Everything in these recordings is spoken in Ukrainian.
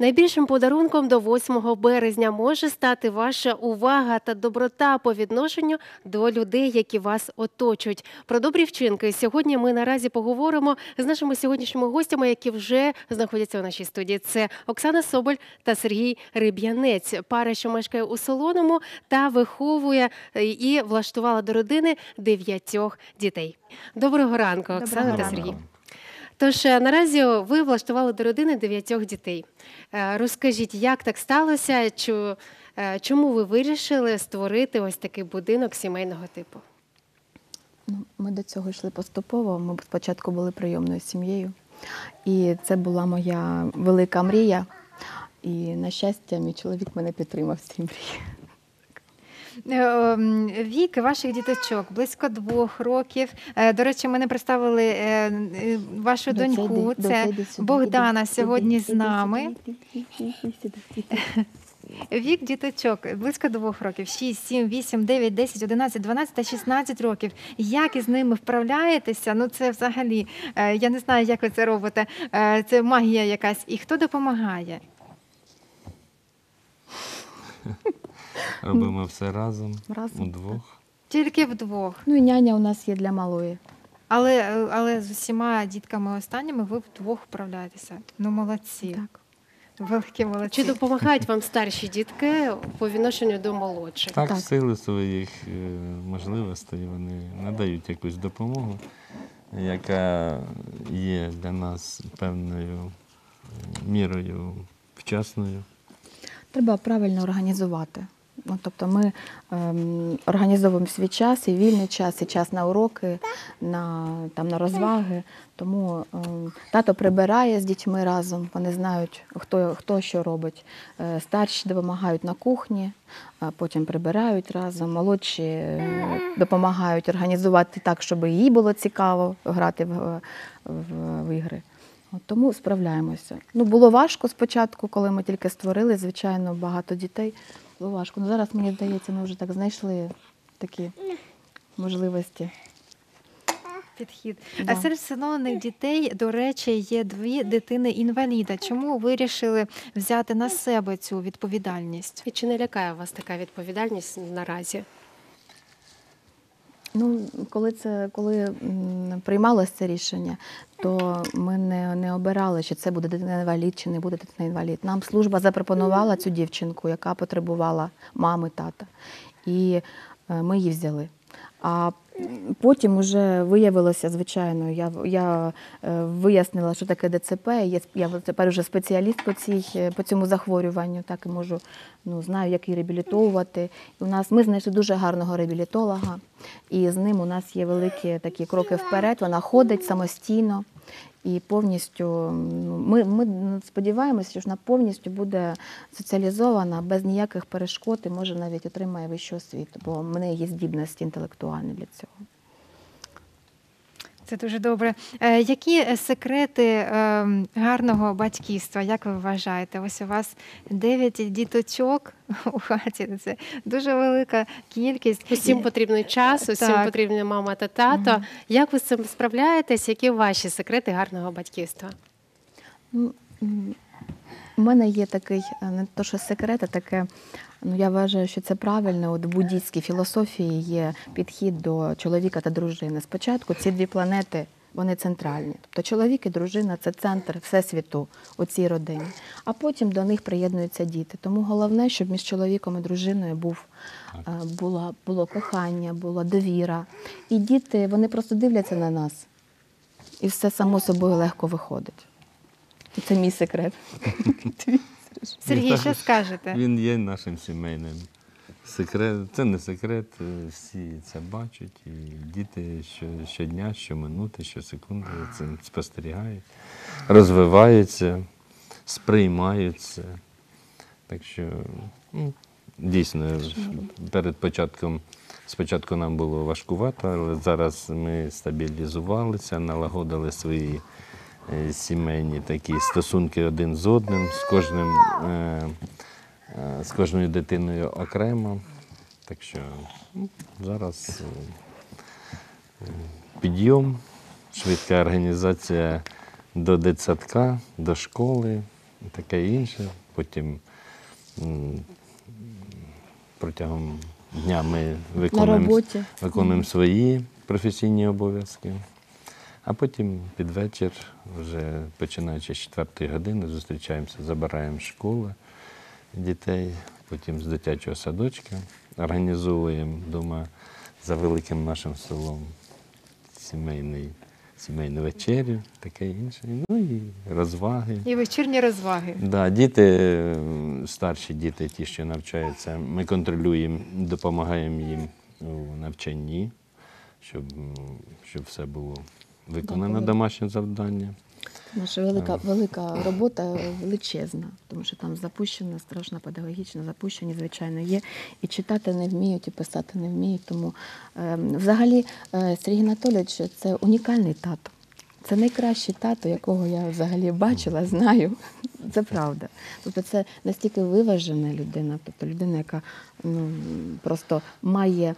Найбільшим подарунком до 8 березня може стати ваша увага та доброта по відношенню до людей, які вас оточують. Про добрі вчинки сьогодні ми наразі поговоримо з нашими сьогоднішніми гостями, які вже знаходяться у нашій студії. Це Оксана Соболь та Сергій Риб'янець, пара, що мешкає у Солоному та виховує е, і влаштувала до родини дев'ятьох дітей. Доброго ранку, Оксана та ранку. Сергій. Тож е, наразі ви влаштували до родини дев'ятьох дітей. Е, Розкажіть, як так сталося? Е, Чому ви вирішили створити ось такий будинок сімейного типу? Ну, ми до цього йшли поступово. Ми спочатку були прийомною сім'єю. І це була моя велика мрія. І, на щастя, мій чоловік мене підтримав в цій мрії. Е, ем, Вік ваших діточок близько двох років. Е, До речі, ми не представили е, вашу доньку. Це сюди, Богдана сьогодні з нами. Вік діточок близько двох років: 6, 7, 8, 9, 10, 11, 12 та 16 років. Як із ними вправляєтеся? Ну це взагалі я не знаю, як ви це робите. Це магія якась. І хто допомагає? Робимо все разом, Разом, удвох. Тільки вдвох. Ну і няня у нас є для малої. Але, е, але з усіма дітками останніми ви вдвох вправляєтеся. Ну молодці. Так. Великі молодці. Чи допомагають вам старші дітки по відношенню до молодших? Так, Так. сили своїх е, можливостей вони надають якусь допомогу, яка є для нас певною мірою вчасною. Треба правильно організувати. Ну, тобто ми ем, організовуємо свій час, і вільний час, і час на уроки, на, там, на розваги. Тому ем, тато прибирає з дітьми разом, вони знають, хто, хто що робить. Е, старші допомагають на кухні, а потім прибирають разом. Молодші е, допомагають організувати так, щоб їй було цікаво грати в, в, в ігри. От тому справляємося. Ну, було важко спочатку, коли ми тільки створили, звичайно, багато дітей. Було важко. Ну, зараз, мені здається, ми вже так знайшли такі можливості. Підхід. Да. А серед встановлених дітей, до речі, є дві дитини-інваліда. Чому вирішили взяти на себе цю відповідальність? І чи не лякає вас така відповідальність наразі? Ну, коли це коли приймалося це рішення, то ми не обирали, чи це буде дитина-інвалід, чи не буде дитина-інвалід. Нам служба запропонувала цю дівчинку, яка потребувала мами, тата. І е, ми її взяли. А потім вже виявилося, звичайно, я, я е, вияснила, що таке ДЦП. Я, я тепер вже спеціаліст по, цій, е, по цьому захворюванню, так і можу, ну, знаю, як її реабілітовувати. І у нас, ми знайшли дуже гарного реабілітолога, і з ним у нас є великі такі кроки вперед. Вона ходить самостійно. І повністю ну, ми, ми сподіваємося, що вона повністю буде соціалізована без ніяких перешкод і може навіть отримає вищу освіту, бо в мене є здібності інтелектуальні для цього. Це дуже добре. Е, які е, секрети е, гарного батьківства, як ви вважаєте? Ось у вас 9 діточок у хаті. Це дуже велика кількість. Усім потрібний час, усім Так. потрібна мама та тато. Угу. Як ви з цим справляєтесь? Які ваші секрети гарного батьківства? У мене є такий, е, не то що секрет, а таке, ну я вважаю, що це правильно. От в буддійській філософії є підхід до чоловіка та дружини. Спочатку ці дві планети. Вони центральні. Тобто чоловік і дружина це центр всесвіту у цій родині. А потім до них приєднуються діти. Тому головне, щоб між чоловіком і дружиною був, е, була, було кохання, була довіра. І діти вони просто дивляться на нас. І все само собою легко виходить. Це мій секрет. Сергій, що скажете? Він є нашим сімейним секрет. Це не секрет, е, всі це бачать, і діти що, щодня, щоминути, щосекунди це спостерігають, розвиваються, сприймаються. Так що ну, дійсно перед початком. Спочатку нам було важкувато, але зараз ми стабілізувалися, налагодили свої сімейні такі стосунки один з одним, з кожним, е, е, з кожною дитиною окремо. Так що ну, зараз е, е, підйом, швидка організація до дитсадка, до школи, таке інше. Потім протягом дня ми виконуємо, виконуємо свої професійні обов'язки. А потім під вечір, вже починаючи з 4 години, зустрічаємося, забираємо школи дітей, потім з дитячого садочка, організовуємо вдома за великим нашим селом сімейний, сімейну вечерю, таке інше. Ну і розваги. І вечірні розваги. Да, діти, старші діти, ті, що навчаються, ми контролюємо, допомагаємо їм у навчанні, щоб, щоб все було виконано коли- домашнє завдання. Що велика, велика робота величезна, тому що там запущена, страшно педагогічно запущені, звичайно, є. І читати не вміють, і писати не вміють. Тому е, взагалі е, Сергій Анатолійович це унікальний тато. Це найкращий тато, якого я взагалі бачила, знаю. Це правда. Тобто це настільки виважена людина, тобто людина, яка ну, просто має.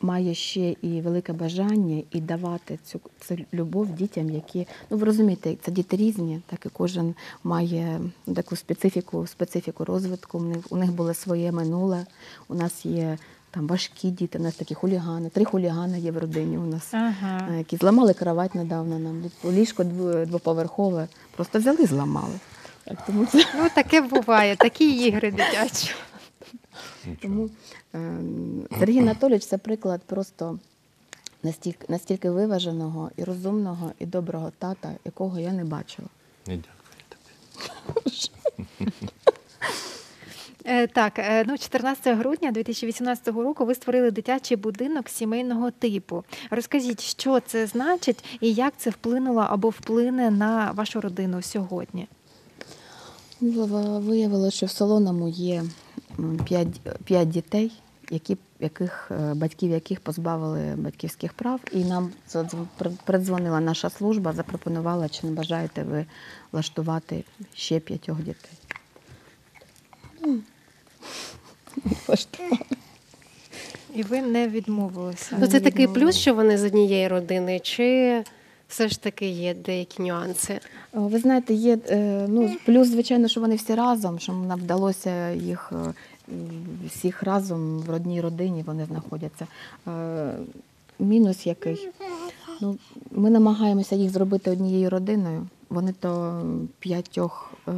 Має ще і велике бажання і давати цю, цю любов дітям, які ну ви розумієте, це діти різні, так і кожен має таку специфіку, специфіку розвитку. У них, було своє минуле. У нас є там важкі діти, у нас такі хулігани. Три хулігани є в родині. У нас Ага. е, які зламали кровать недавно. Нам ліжко дво- двоповерхове, просто взяли, і зламали. Так, тому це Ну, таке буває, такі ігри дитячі. Нічого. Тому е, Сергій Анатолійович це приклад просто настільки, настільки виваженого і розумного, і доброго тата, якого я не бачила. І дякую тобі. Е, Так, е, ну 14 грудня 2018 року ви створили дитячий будинок сімейного типу. Розкажіть, що це значить і як це вплинуло або вплине на вашу родину сьогодні? В- Виявилося, що в Солоному є п'ять п'ять дітей, які, яких, е, батьків яких позбавили батьківських прав. І нам придзвонила наша служба, запропонувала, чи не бажаєте ви влаштувати ще п'ятьох дітей. Ну, влаштували. І ви не відмовилися. Ну, це такий плюс, що вони з однієї родини, чи все ж таки є деякі нюанси? Ви знаєте, є е, ну, плюс, звичайно, що вони всі разом, що нам вдалося їх е, всіх разом в одній родині вони знаходяться. Е, Мінус який? Ну, ми намагаємося їх зробити однією родиною. Вони то п'ятьох е,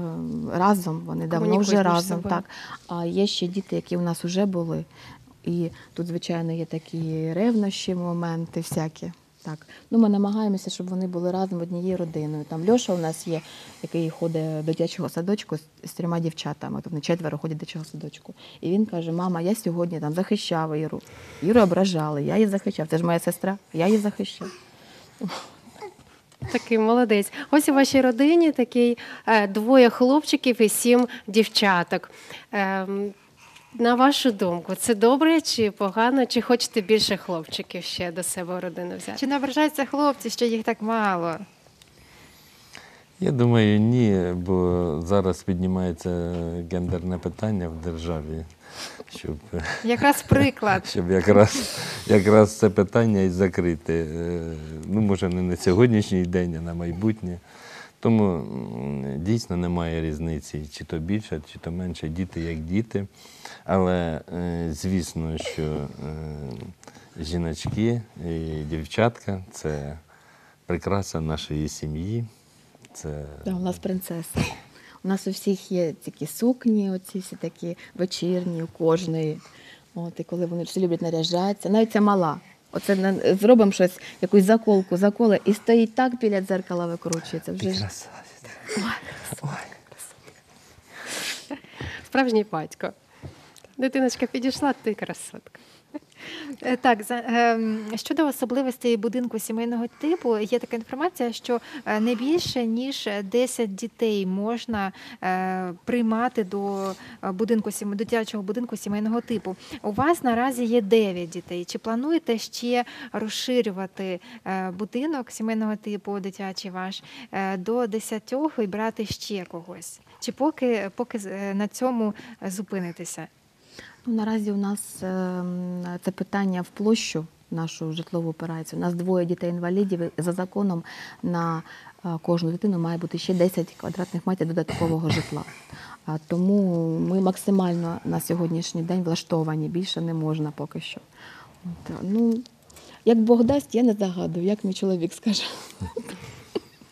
разом, вони давно вже разом. Так. А є ще діти, які у нас вже були. І тут, звичайно, є такі ревнощі, моменти всякі. Так. Ну, ми намагаємося, щоб вони були разом однією родиною. Там Льоша у нас є, який ходить до дитячого садочку з, з трьома дівчатами. Тобто четверо ходять до дитячого садочку. І він каже: Мама, я сьогодні там захищав Іру. Іру ображали, я її захищав. Це ж моя сестра, я її захищав. Такий молодець. Ось у вашій родині такий е, двоє хлопчиків і сім дівчаток. На вашу думку, це добре чи погано, чи хочете більше хлопчиків ще до себе в родину взяти? Чи не ображаються хлопці, що їх так мало? Я думаю, ні, бо зараз піднімається гендерне питання в державі, щоб, Якраз приклад. щоб якраз, якраз це питання і закрити. Е, Ну, може, не на сьогоднішній день, а на майбутнє. Тому дійсно немає різниці, чи то більше, чи то менше діти як діти. Але е, звісно, що е, жіночки і дівчатка це прикраса нашої сім'ї. Це Да, у нас принцеса. У нас у всіх є такі сукні, оці всі такі вечірні, у кожної. От, і коли вони всі люблять наряжатися, навіть ця мала. Оце на- зробимо щось, якусь заколку, заколи, і стоїть так біля дзеркала, викручується. Вже ж Ой. Справжній батько. Дитиночка підійшла, ти красотка. Е, Так, ем, щодо особливостей будинку сімейного типу, є така інформація, що е, не більше ніж 10 дітей можна е, приймати до е, будинку дитячого будинку сімейного типу. У вас наразі є 9 дітей. Чи плануєте ще розширювати е, будинок сімейного типу, дитячий ваш, е, до 10 і брати ще когось? Чи поки, поки е, на цьому зупинитеся? Ну, наразі у нас ем, це питання в площу нашу житлову операцію. У нас двоє дітей-інвалідів. і За законом на кожну дитину має бути ще 10 квадратних метрів додаткового житла. Тому ми максимально на сьогоднішній день влаштовані, більше не можна поки що. От, ну, як Бог дасть, я не загадую, як мій чоловік скаже.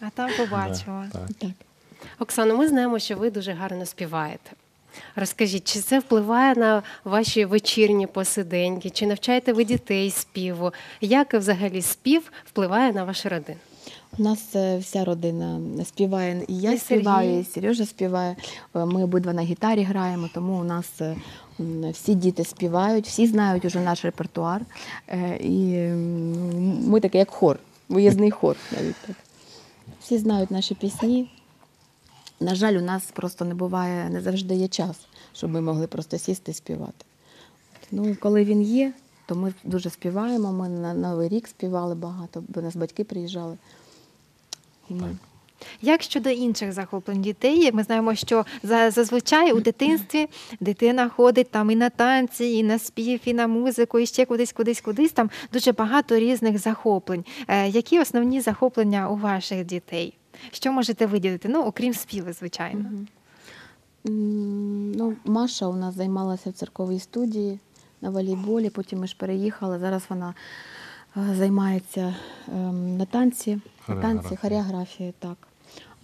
А там побачимо. Да, так. Так. Оксано, ми знаємо, що ви дуже гарно співаєте. Розкажіть, чи це впливає на ваші вечірні посиденьки, чи навчаєте ви дітей співу? Як взагалі спів впливає на вашу родину? У нас е, вся родина співає, і я І співаю, і Сережа співає. Е, Ми обидва на гітарі граємо, тому у нас е, всі діти співають, всі знають уже наш репертуар. І ми таке як хор, виїзний хор навіть так. Всі знають наші пісні. На жаль, у нас просто не буває, не завжди є час, щоб ми могли просто сісти і співати. Ну, коли він є, то ми дуже співаємо. Ми на Новий рік співали багато, бо нас батьки приїжджали. І ми Як щодо інших захоплень дітей, ми знаємо, що зазвичай у дитинстві дитина ходить там і на танці, і на спів, і на музику, і ще кудись, кудись, кудись. Там дуже багато різних захоплень. Е, які основні захоплення у ваших дітей? Що можете виділити? Ну, окрім співу, звичайно. М, Ну, Маша у нас займалася в церковій студії на волейболі, потім ми ж переїхали. Зараз вона е, займається ем, на танці, на танці, хореографії, так.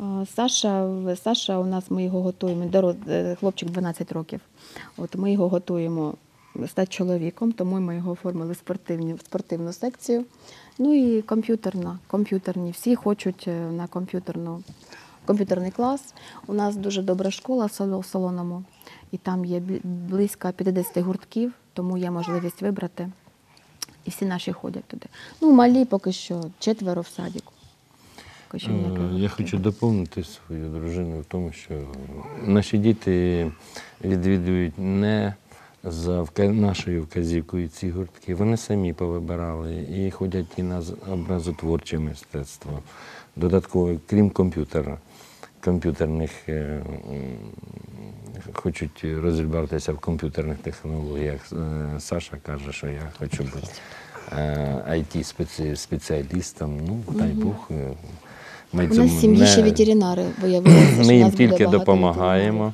Е, Саша, Саша у нас ми його готуємо, е, хлопчик 12 років. От ми його готуємо стати чоловіком, тому ми його оформили в спортивні, в спортивну секцію. Ну і комп'ютерна, комп'ютерні. Всі хочуть е, на комп'ютерну комп'ютерний клас. У нас дуже добра школа в Солоному, і там є близько 50 гуртків, тому є можливість вибрати. І всі наші ходять туди. Ну, малі поки що четверо в садіку. Поки що Е, Я хочу доповнити свою дружину в тому, що наші діти відвідують не за нашою вказівкою ці гуртки. Вони самі повибирали і ходять і на образотворче мистецтво. Додатково, крім комп'ютера, комп'ютерних е, хочуть розібратися в комп'ютерних технологіях. Е, Саша каже, що я хочу бути it спеціалістом. Ну, дай Бог. е, Ми У нас ще не- ветеринари виявилися. ми їм тільки допомагаємо.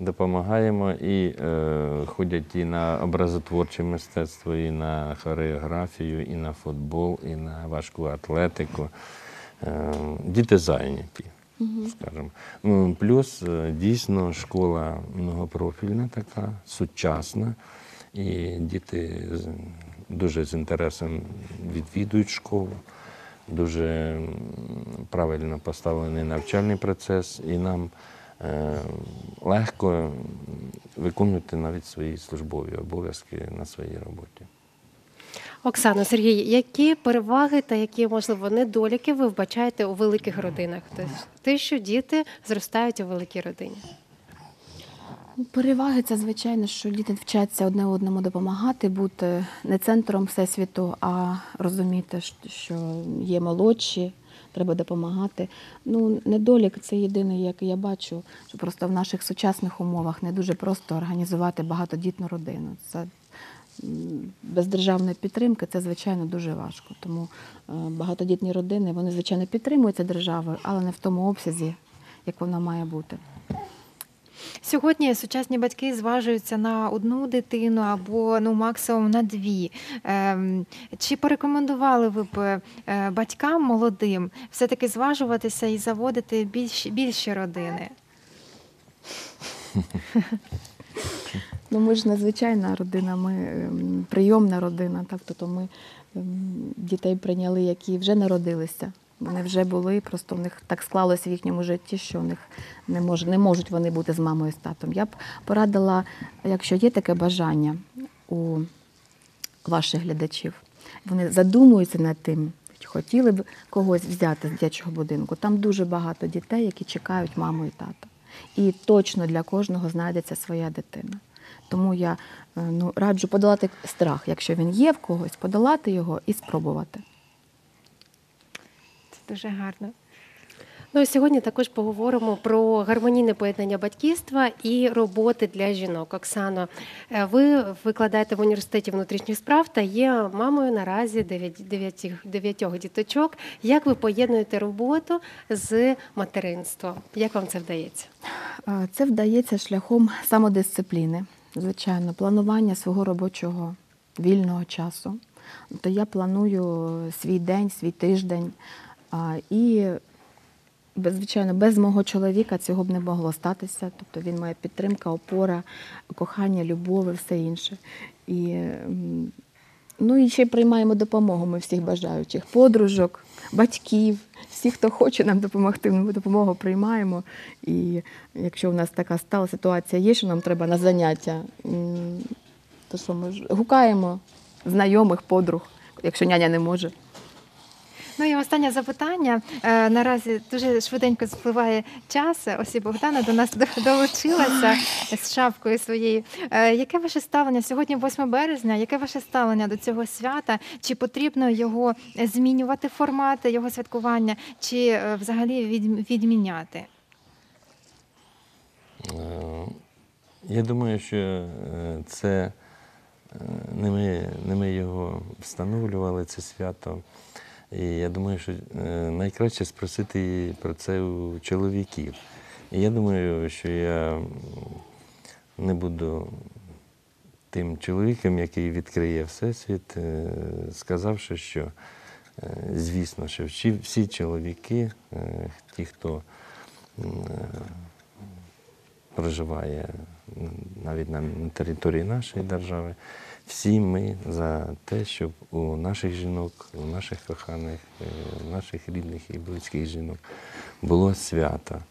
Допомагаємо і е, ходять і на образотворче мистецтво, і на хореографію, і на футбол, і на важку атлетику. Е, діти зайняті, скажімо. Ну, плюс е, дійсно школа многопрофільна така, сучасна, і діти дуже з інтересом відвідують школу. Дуже правильно поставлений навчальний процес, і нам легко виконувати навіть свої службові обов'язки на своїй роботі. Оксано, Сергій, які переваги та які, можливо, недоліки ви вбачаєте у великих родинах? Тобто те, що діти зростають у великій родині. Ну, Переваги це, звичайно, що діти вчаться одне одному допомагати, бути не центром всесвіту, а розуміти, що є молодші, треба допомагати. Ну, недолік це єдине, як я бачу, що просто в наших сучасних умовах не дуже просто організувати багатодітну родину. Це без державної підтримки це, звичайно, дуже важко. Тому е, багатодітні родини, вони, звичайно, підтримуються державою, але не в тому обсязі, як вона має бути. Сьогодні сучасні батьки зважуються на одну дитину або ну максимум на дві. Ем, Чи порекомендували ви б е, батькам молодим все-таки зважуватися і заводити більш, більші родини? Ну, ми ж незвичайна родина, ми ем, прийомна родина, так, тобто ми ем, дітей прийняли, які вже народилися. Вони вже були, просто в них так склалося в їхньому житті, що в них не, мож, не можуть вони бути з мамою з татом. Я б порадила, якщо є таке бажання у ваших глядачів, вони задумуються над тим, хотіли б когось взяти з дитячого будинку. Там дуже багато дітей, які чекають маму і тата. І точно для кожного знайдеться своя дитина. Тому я е, ну, раджу подолати страх, якщо він є в когось, подолати його і спробувати. Дуже гарно. Ну і сьогодні також поговоримо про гармонійне поєднання батьківства і роботи для жінок. Оксано, е, ви викладаєте в університеті внутрішніх справ та є мамою наразі дев'ять- дев'ятьох діточок. Як ви поєднуєте роботу з материнством? Як вам це вдається? Це вдається шляхом самодисципліни, звичайно, планування свого робочого вільного часу. То я планую свій день, свій тиждень. І, звичайно, без мого чоловіка цього б не могло статися. Тобто він моя підтримка, опора, кохання, любов і все інше. І, ну, і ще приймаємо допомогу ми всіх бажаючих, подружок, батьків, всіх, хто хоче нам допомогти, ми допомогу приймаємо. І якщо у нас така стала ситуація є, що нам треба на заняття, то що ми ж гукаємо знайомих, подруг, якщо няня не може. Ну і останнє запитання. Е, наразі дуже швиденько спливає час. Ось і Богдана до нас долучилася з шапкою своєю. Е, яке ваше ставлення сьогодні, 8 березня? Яке ваше ставлення до цього свята? Чи потрібно його змінювати формати його святкування, чи е, взагалі відміняти? Я думаю, що це не ми, не ми його встановлювали, це свято. І я думаю, що е, найкраще спросити про це у чоловіків. І я думаю, що я не буду тим чоловіком, який відкриє Всесвіт, е, сказавши, що е, звісно, що всі, чоловіки, ті, хто проживає навіть на на території нашої держави, всі ми за те, щоб у наших жінок, у наших коханих, е, у наших рідних і близьких жінок було свято.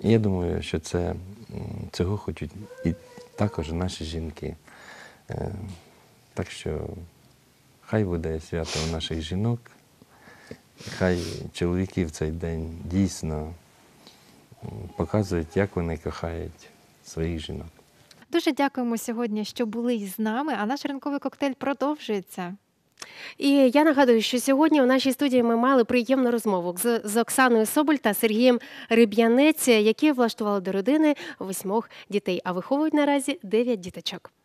Я думаю, що це, цього хочуть і також наші жінки. Е, Так що хай буде свято у наших жінок, хай чоловіки в цей день дійсно показують, як вони кохають своїх жінок. Дуже дякуємо сьогодні, що були з нами. А наш ранковий коктейль продовжується. І я нагадую, що сьогодні у нашій студії ми мали приємну розмову з, з Оксаною Соболь та Сергієм Риб'янець, які влаштували до родини восьмох дітей, а виховують наразі дев'ять діточок.